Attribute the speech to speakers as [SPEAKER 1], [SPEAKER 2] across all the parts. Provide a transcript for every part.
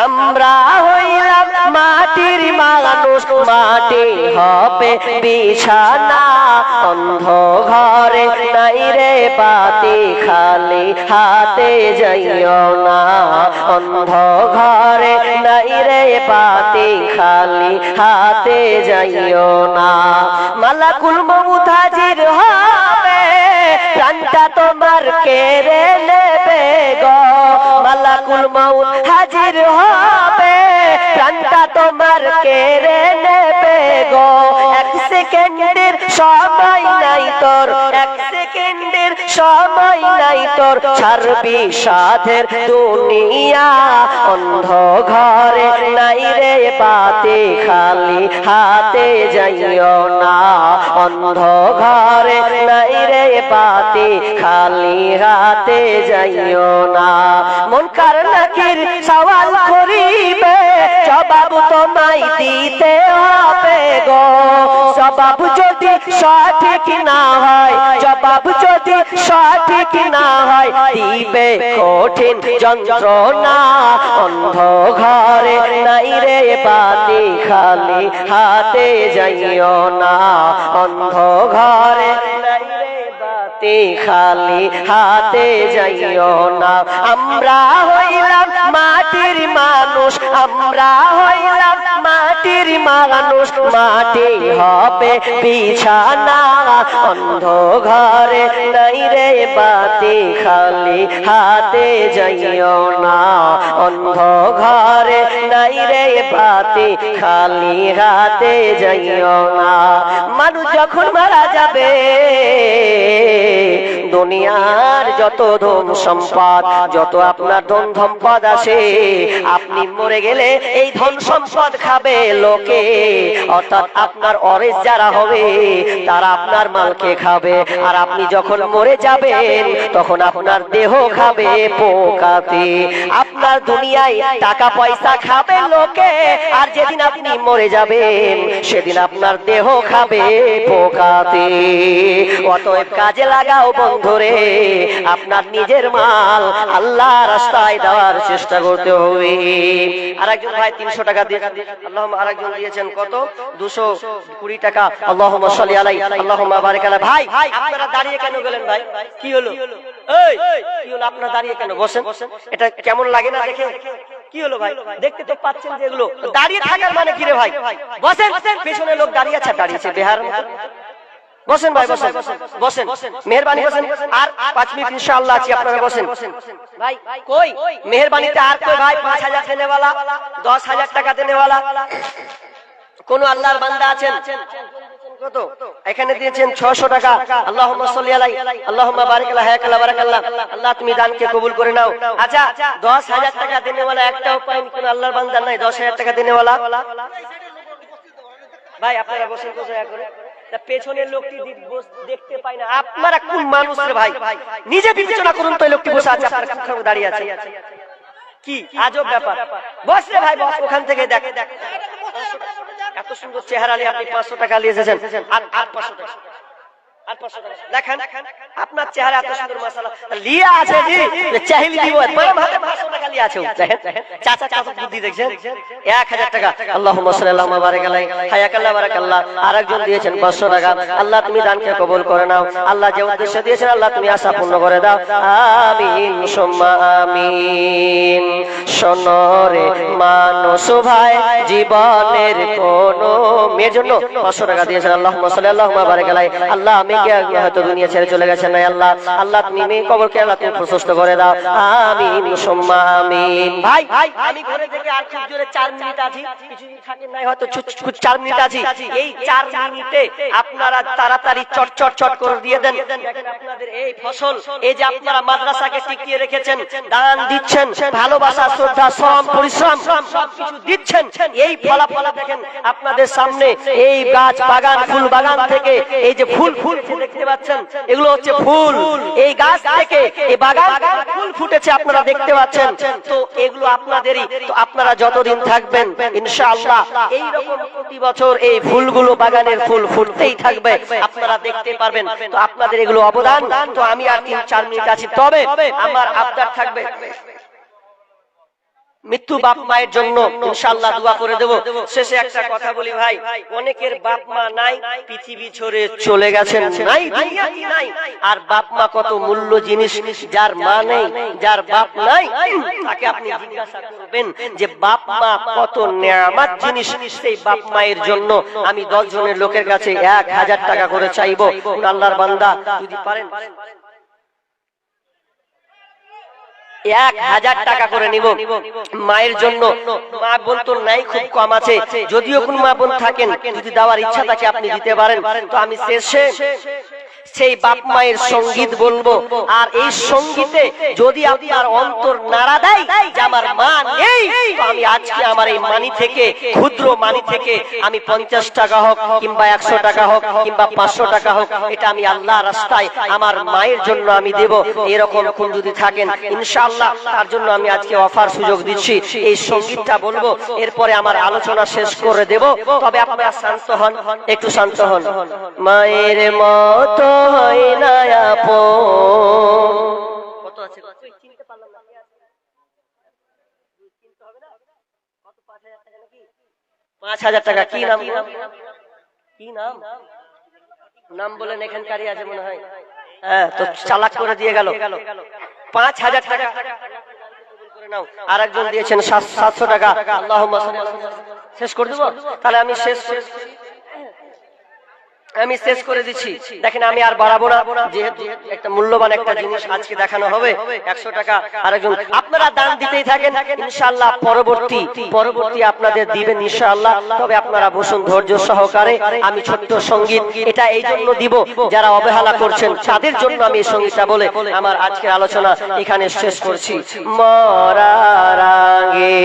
[SPEAKER 1] আমরা হইলাম মাটির মানুষ মাটি হবে বিছানা অন্ধ ঘরে নাই রে বাতি খালি, হাতে যাইও না। অন্ধ ঘরে নাই রে বাতি খালি, হাতে যাইও না। মালাকুল মমুত হাজির হবে, প্রাণটা তোমার কেড়ে নেবে। হাজির হবে। প্রাণটা তোমার কেড়ে নেবে গো। এক সেকেন্ডের সময় নাই তোর, এক সেকেন্ডের সময় নাই তোর। ছাড়বি সাধের দুনিয়া অন্ধ ঘরে নাই রে পাতে খালি। হাতে যাইও না অন্ধ ঘরে নাই বাতে খালি হাতে যাইও না। মন কার নাকির সওয়াল করিবে জবাব তোমায় দিতে হবে গো। জবাব যদি সঠিক না হয় জবাব যদি সঠিক না হয়, দিবে কঠিন যন্ত্রণা। অন্ধ ঘরে নাই রে বাতি, খালি হাতে যাইও না। অন্ধ ঘরে বাতি খালি হাতে যাইও না। আমরা হইলাম মাটির মানুষ, আমরা হইলাম মাটির মানুষ। মাটি হবে বিছানা অন্ধ ঘরে নাই রে বাতি খালি। হাতে যাইও না অন্ধ ঘরে নাই রে বাতি খালি। হাতে যাইও না। মানুষ যখন মারা যাবে দুনিয়ার যত ধন সম্পদ, যত আপনার ধন সম্পদ আছে আপনি মরে গেলে এই ধন সম্পদ খাবে লোকে। অর্থাৎ আপনার অরেজ যারা হবে, তারা আপনার মালকে খাবে। আর আপনি যখন মরে যাবেন, তখন আপনার দেহ খাবে পোকাতে। আপনার দুনিয়ায় টাকা পয়সা খাবে লোকে। আর যেদিন আপনি মরে যাবেন, সেদিন আপনার দেহ খাবে পোকাতে। অতএব কাজে লাগাও বন্ধুরে, আপনার নিজের মাল আল্লাহ রাস্তায় দেওয়ার চেষ্টা করতে হবে। আর একজন ভাই তিনশো টাকা দিয়ে আল্লাহ আর একজন দিয়েছেন কত? দুশো কুড়ি টাকা। আল্লাহ সাল্লি আলাই আল্লাহ বারিক আলাই ভাই, আপনারা দাঁড়িয়ে কেন গেলেন ভাই? কি হলো? কি হলো? আপনারা দাঁড়িয়ে কেন বসেন? এটা কেমন লাগে না দেখে? কি হলো ভাই? দেখতে তো পাচ্ছেন যে এগুলো। দাঁড়িয়ে থাকার মানে কি রে ভাই? বসেন। পেছনে লোক দাঁড়িয়ে আছে দাঁড়িয়েছে বেহার বসেন ভাই বসেন বসেন। মেহরবানি বসেন। আর পাঁচ মিনিট ইনশাআল্লাহ আছি আপনারা বসেন। ভাই কই? মেহরবানিতে আর কই ভাই? পাঁচ হাজার দেনেওয়ালা দশ হাজার টাকা দেনেওয়ালা কোন আল্লাহর বান্দা আছেন? কত? এখানে দিয়েছেন ছশো টাকা। আল্লাহ আলাই আল্লাহ বারিক আল্লাহ হায়াকাল্লাহ বারাকাল্লাহ। আল্লাহ তুমি দানকে কবুল করে নাও। আচ্ছা দশ হাজার টাকা দেনেওয়ালা একটাও পাইনি কোন আল্লাহর বান্দা নাই। দশ হাজার টাকা দেনেওয়ালা ভাই আপনারা বসেন দয়া করে। তা পেছনের লোকটি দেখতে পায় না। আপনারা কোন মানুষ ভাই? নিজে বিবেচনা করুন তো লোকটি বসে আছে আপনার কাছে দাঁড়িয়ে আছে। কি? আজব ব্যাপার। বস রে ভাই বস ওখান থেকে দেখে। দেখ এত সুন্দর চেহারা নিয়ে আপনি পাঁচশো টাকা নিয়ে এসেছেন। আর পাঁচশো টাকা আর 500 টাকা। দেখেন, আপনার চেহারা এত সুন্দর মাসালা লিয়া আছে জি চাহিল দিব বাম হাতে 500 টাকা লিয়া আছে চাচা চাচা বুদ্ধি দেখছেন? 1000 টাকা। আল্লাহুম্মা সাল্লাল্লাহু আল্লাহ আলাই হায়াকাল্লাহ, বারাকাল্লাহ। আরেকজন দিয়েছেন 500 টাকা। আল্লাহ, তুমি দানকে কবুল করে নাও। আল্লাহ যে উদ্দেশ্য দিয়েছেন, আল্লাহ তুমি আশা পূর্ণ করে দাও। আমিন শোনরে মানুষ ভাই, জীবনের কোন মেয়ের জন্য 500 টাকা দিয়েছেন। আলাই আল্লাহ, আমি কে হয়তো দুনিয়া ছেড়ে চলে গেছেন। না আল্লাহ আল্লাহ তুমি মেয়ে কবরকে আল্লাহ তুমি প্রশস্ত করে দাও। আমিন, সুম্মা আমিন। ভাই, আমি ঘরে থেকে আর খুব জোরে 4 মিনিট আছি। কিছু থাকেন নাই, হয়তো ছুট- ছুট 4 মিনিট আছি। এই 4 মিনিটে আপনারা তাড়াতাড়ি চট চট চট করে দিয়ে দেন। আপনাদের এই ফসল, এই যে আপনারা মাদ্রাসাকে টিকিয়ে রেখেছেন, দান দিচ্ছেন, ভালোবাসা, শ্রদ্ধা, শ্রম, পরিশ্রম, সবকিছু দিচ্ছেন। এই ফলাফল দেখেন আপনাদের সামনে, এই গাছ বাগান, ফুল বাগান থেকে এই যে ফুল ফুল দেখতে পাচ্ছেন? এগুলো হচ্ছে ফুল। এই গাছ থেকে এই বাগান, ফুল ফুটেছে, আপনারা দেখতে পাচ্ছেন। তো এগুলো আপনাদেরই, তো আপনারা যতদিন থাকবেন, ইনশাআল্লাহ এই রকম প্রতি বছর এই ফুলগুলো বাগানের ফুল ফুটতেই থাকবে, আপনারা দেখতে পারবেন। তো আপনাদের এগুলো অবদান, তো আমি আর তিন, চার মিনিট আছি। তবে আমার আবদার থাকবে। মৃত্যু বাপ মায়ের জন্য ইনশাআল্লাহ দোয়া করে দেব। শেষে একটা কথা বলি ভাই, অনেকের বাপ মা নাই, পৃথিবী ছেড়ে চলে গেছেন। নাই নাই। আর বাপ মা কত মূল্য জিনিস যার মা নেই, যার বাপ নাই, তাকে আপনি জিজ্ঞাসা করবেন যে বাপ মা কত নেয়ামত জিনিস? সেই বাপ মায়ের জন্য আমি দশ জনের লোকের কাছে এক হাজার টাকা করে চাইব। আল্লাহর বান্দা, যদি পারেন। এক হাজার টাকা করে নিব। মায়ের জন্য মা বোন তো নাই, খুব কম আছে। যদিও কোন মা বোন থাকেন, যদি দেওয়ার ইচ্ছা থাকে আপনি দিতে পারেন। তো আমি শেষে সেই বাপ মায়ের সংগীত বলব। আর এই সঙ্গীতে যদি আপনার অন্তর নাড়া দেয় যে আমার মা নেই আমি আজকে আমার এই মানি থেকে, ক্ষুদ্র মানি থেকে আমি পঞ্চাশ টাকা হোক কিংবা একশো টাকা হোক কিংবা পাঁচশো টাকা হোক, এটা আমি আল্লাহ রাস্তায় আমার মায়ের জন্য আমি দেব। এরকম কোন যদি থাকেন, ইনশাআল্লাহ তার জন্য আমি আজকে অফার সুযোগ দিচ্ছি। এই সঙ্গীতটা বলব, এরপরে আমার আলোচনা শেষ করে দেব। তবে আপনারা শান্ত হন, একটু শান্ত হন। মায়ের মতো হয় না আপন। কত আছে? চিনতে পারলাম না চিনতে হবে না? কত? পাঁচ হাজার টাকা নাকি? কি নাম? কি নাম? নাম? বলেন এখানকারই আছে মনে হয়। হ্যাঁ তো চালাক করে দিয়ে গেল। পাঁচ হাজার টাকা। আর একজন দিয়েছেন সাতশো টাকা। আল্লাহ শেষ করে দেবো? তাহলে আমি শেষ শেষ আমি শেষ করে দিচ্ছি। দেখেন, আমি আর বাড়াবো না। যেহেতু একটা মূল্যবান একটা জিনিস আজকে দেখানো হবে, একশো টাকা আরেকজন। আপনারা দান দিতেই থাকেন, ইনশাআল্লাহ পরবর্তী পরবর্তী আপনাদের দিবেন ইনশাআল্লাহ। তবে আপনারা বসুন ধৈর্য সহকারে। আমি ছোট্ট সংগীত, এটা এই জন্য দিব, যারা অবহেলা করছেন, তাদের জন্য আমি এই সঙ্গীতটা বলে আমার আজকের আলোচনা এখানে শেষ করছি। মরার আগে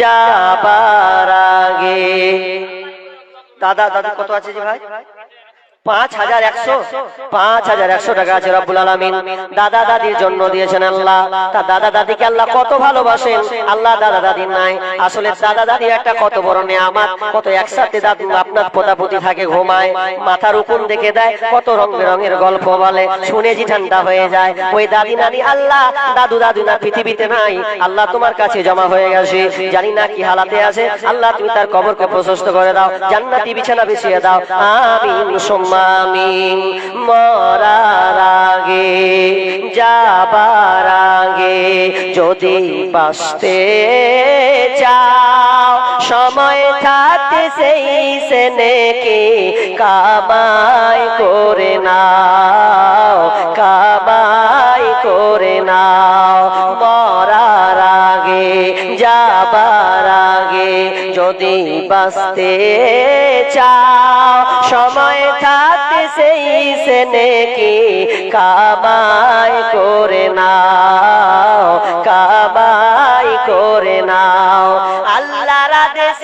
[SPEAKER 1] যাবার আগে দাদা দাদা কত আছে যে ভাই? আল্লাহ। আপনার পোতাপুতি থাকে, ঘুমায়, মাথার উপর দেখে দেয়, কত রং বেরঙের গল্প বলে। শুনে জি ঠান্ডা হয়ে যায়। ওই দাদি নানি, আল্লাহ, দাদু দাদু না পৃথিবীতে নাই। আল্লাহ তোমার কাছে জমা হয়ে গেছে। জানি না কি হালাতে আছে। আল্লাহ তুমি তার কবরকে প্রশস্ত করে দাও। জান্নাতি বিছানা বিছিয়ে দাও। আমিন। সুম্মা আমিন মরার আগে, যাবার আগে যদি বাঁচতে চাও, সময় থাকতে সেই সেনেকে কামাই করে নাও, কামাই করে নাও মরার যদি বাঁচতে চাও সময় থাকতে সেই সেনেকে কামাই করে নাও কামাই করে নাও। আল্লাহ আদেশ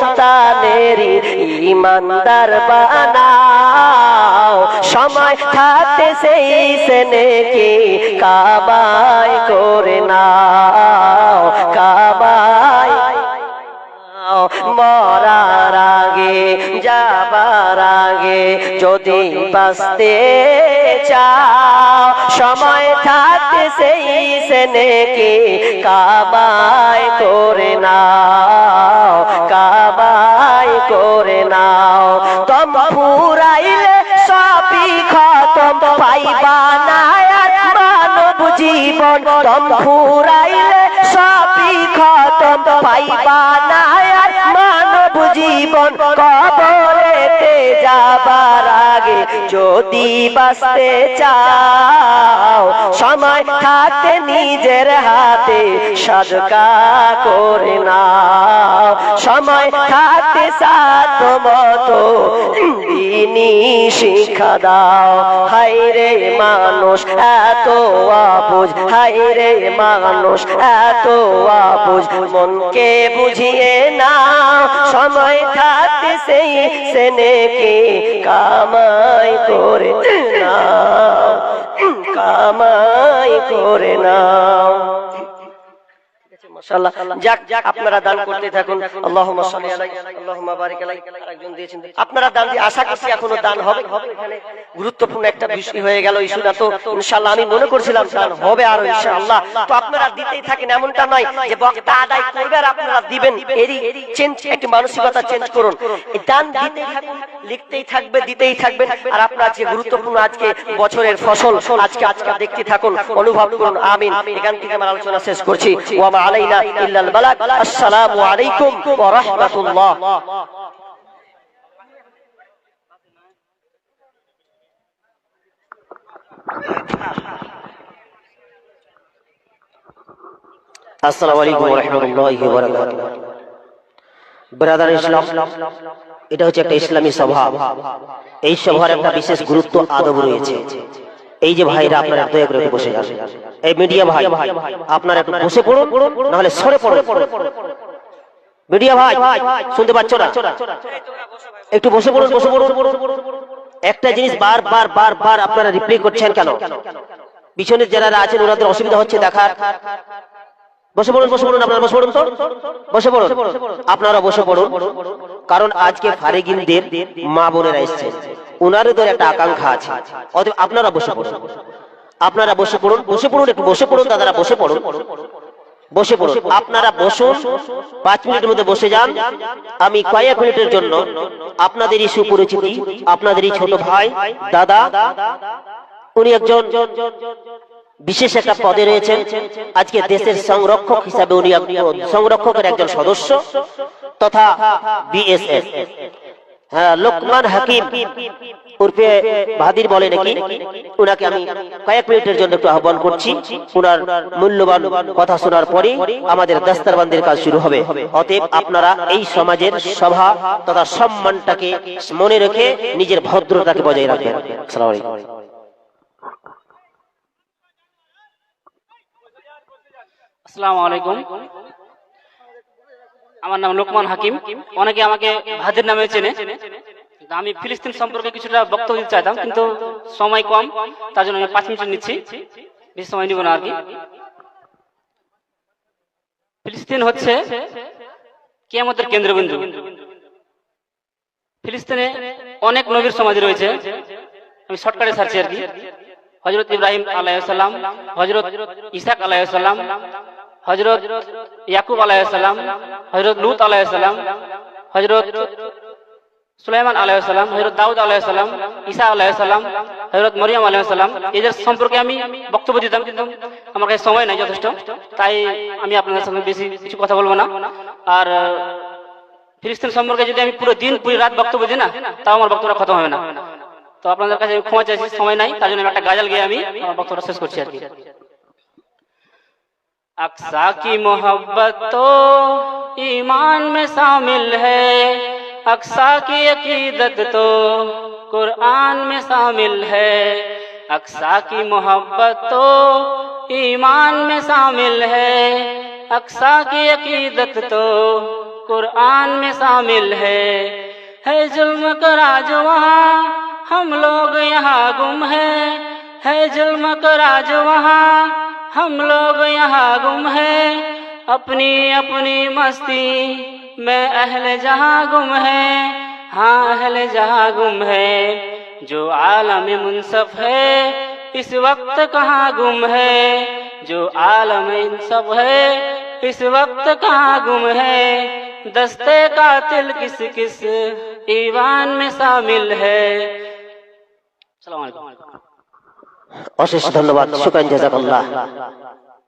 [SPEAKER 1] সন্তানেরই ইমানদার বানাও। সময় থাকতে সেই সেনেকে কাবাই করে নাও। কাবাই মরার আগে, যাবার আগে যদি বাঁচতে চাও সময় থাকতে সেই সেনেকে কাবাই করে নাও কাবাই করে নাও। তম ফুরাইলে সবই খতম, পাইবা না মানব জীবন। তম ফুরাইলে সবই খতম, পাইবা না মানব জীবন। কবরেতে যদি বাঁচতে চাও, সময় থাকতে নিজের হাতে সাজকা করে নাও। সময় থাকতে সাত মতো দিনী শিক্ষা দাও। হাই রে মানুষ, এত আবুঝ হাই রে মানুষ, এত আবুঝ মনকে বুঝিয়ে না সময় থাকতে সেই সেনেকে কামাই করে নাও কামাই করে নাও। মাশাআল্লাহ। যাক যাক আপনারা দান করতে থাকুন। আল্লাহুম্মা সাল্লি আলাইহি আল্লাহুম্মা বারিক আলাইহি একজন দিয়েছেন আপনারা দান দিয়ে আশা করছি এখনও দান হবে। এখানে গুরুত্বপূর্ণ একটা বিষয় হয়ে গেল ইস্যুটা তো। ইনশাআল্লাহ আমি মনে করছিলাম দান হবে আর ইনশাআল্লাহ। তো আপনারা দিতেই থাকেন এমনটা নয় যে বক্তা আদায় করবে আর আপনারা দিবেন। এরই চেঞ্জ একটি মানসিকতা চেঞ্জ করুন। দান দিতেই থাকুন লিখতেই থাকবে দিতেই থাকবেন। আর আপনার আজকে গুরুত্বপূর্ণ আজকে বছরের ফসল আজকে আজকে দেখতে থাকুন অনুভব করুন আমিন। এখান থেকে আমার আলোচনা শেষ করছি ওয়া
[SPEAKER 2] এটা হচ্ছে একটা ইসলামী সভা। এই সভার একটা বিশেষ গুরুত্ব আদব রয়েছে। এই যে ভাইরা আপনারা দয়া করে একটু বসে যান এই মিডিয়া ভাই আপনারা একটু বসে পড়ুন নাহলে সরে পড়ুন। মিডিয়া ভাই শুনতে পাচ্ছ না? একটু বসে পড়ুন বসে পড়ুন। একটা জিনিস বারবার বারবার আপনারা রিপ্লাই করছেন কেন? পিছনের যারা আছেন ওনাদের অসুবিধা হচ্ছে দেখার। বসে পড়ুন বসে পড়ুন আপনারা বসে পড়ুন তো? বসে পড়ুন। আপনারা বসে পড়ুন। কারণ আজকে ফারেগিনদের মা বোনেরা এসছেন ওনারদের একটা আকাঙ্ক্ষা আছে। অতএব আপনারা বসে পড়ুন। আপনারা বসে পড়ুন বসে পড়ুন, একটু বসে পড়ুন, দাদারা বসে পড়ুন। বসে পড়ুন। আপনারা বসুন, পাঁচ মিনিটের মধ্যে বসে যান। আমি কয়েক মিনিটের জন্য আপনাদেরই সুপরিচিতি, আপনাদেরই ছোট ভাই, দাদা, উনি একজন বিশেষ একটা পদে রয়েছেন। আজকে দেশের সংরক্ষক হিসাবে উনি সংরক্ষকের একজন সদস্য, তথা বিএসএফ। হ্যাঁ লোকমান হাকিম উর্ফে ভাদির বলে নাকি? উনাকে আমি কয়েক মিনিটের জন্য একটু আহ্বান করছি। উনার মূল্যবান কথা শোনার পরে আমাদের দাস্তারবান্দের কাজ শুরু হবে। অতএব আপনারা এই সমাজের সভা তথা সম্মানটাকে মনে রেখে নিজের ভদ্রতাকে বজায় রাখবেন। আসসালামু
[SPEAKER 3] আসসালামু আলাইকুম। আমার নাম লোকমান হাকিম। অনেকে আমাকে ভাদির নামে চেনে। আমি ফিলিস্তিন সম্পর্কে কিছুটা বক্তব্য দিতে চাইতাম, কিন্তু সময় কম, তার জন্য আমি পাঁচ মিনিট নিচ্ছি। বেশি সময় নিব না আর কি। ফিলিস্তিন হচ্ছে কিয়ামতের কেন্দ্রবিন্দু। ফিলিস্তিনে অনেক নবীর সমাজ রয়েছে। আমি শর্টকাটে সারছি আর কি। হজরত ইব্রাহিম আলাইসাল্লাম হজরত ইসাক আলাইসাল্লাম হজরত ইয়াকুব আলাইসাল্লাম হজরত লুত আলাইসাল্লাম হজরত সুলাইমান আলাইসাল্লাম হজরত দাউদ আলাইসাল্লাম ঈসা আলাইসাল্লাম হজরত মরিয়াম আলাইসাল্লাম এদের সম্পর্কে আমি বক্তব্য দিতাম কিন্তু আমার কাছে সময় নাই যথেষ্ট। তাই আমি আপনাদের সঙ্গে বেশি কিছু কথা বলব না। আর, ফিলিস্তিন সম্পর্কে যদি আমি পুরো দিন, পুরো রাত বক্তব্য দিই না, তাও আমার বক্তব্য খতম হবে না। তো আপনাদের কাছে ক্ষমা চাইছি, সময় নাই, তার জন্য একটা গাজাল গিয়ে আমি আমার বক্তব্যটা শেষ করছি আর কি। अक्सा की मोहब्बत तो ईमान में शामिल है। अक्सा की अकीदत तो कुरान में शामिल है। अक्सा की मोहब्बत तो ईमान में शामिल है। अक्सा की अकीदत तो कुरान में शामिल है। है जुल्म करा जो वहाँ हम लोग यहाँ गुम है। है जुल्म करा जो वहाँ हम लोग यहाँ गुम है। अपनी अपनी मस्ती में अहल जहाँ गुम है। हाँ अहल जहाँ गुम है। जो आलम मुनसफ है, इस वक्त कहाँ गुम है? जो आलम इंसफ है, इस वक्त कहाँ गुम है? दस्ते कातिल किस किस ईवान में शामिल है?
[SPEAKER 2] অশেষ ধন্যবাদ সুকান জাজাকাল্লাহ।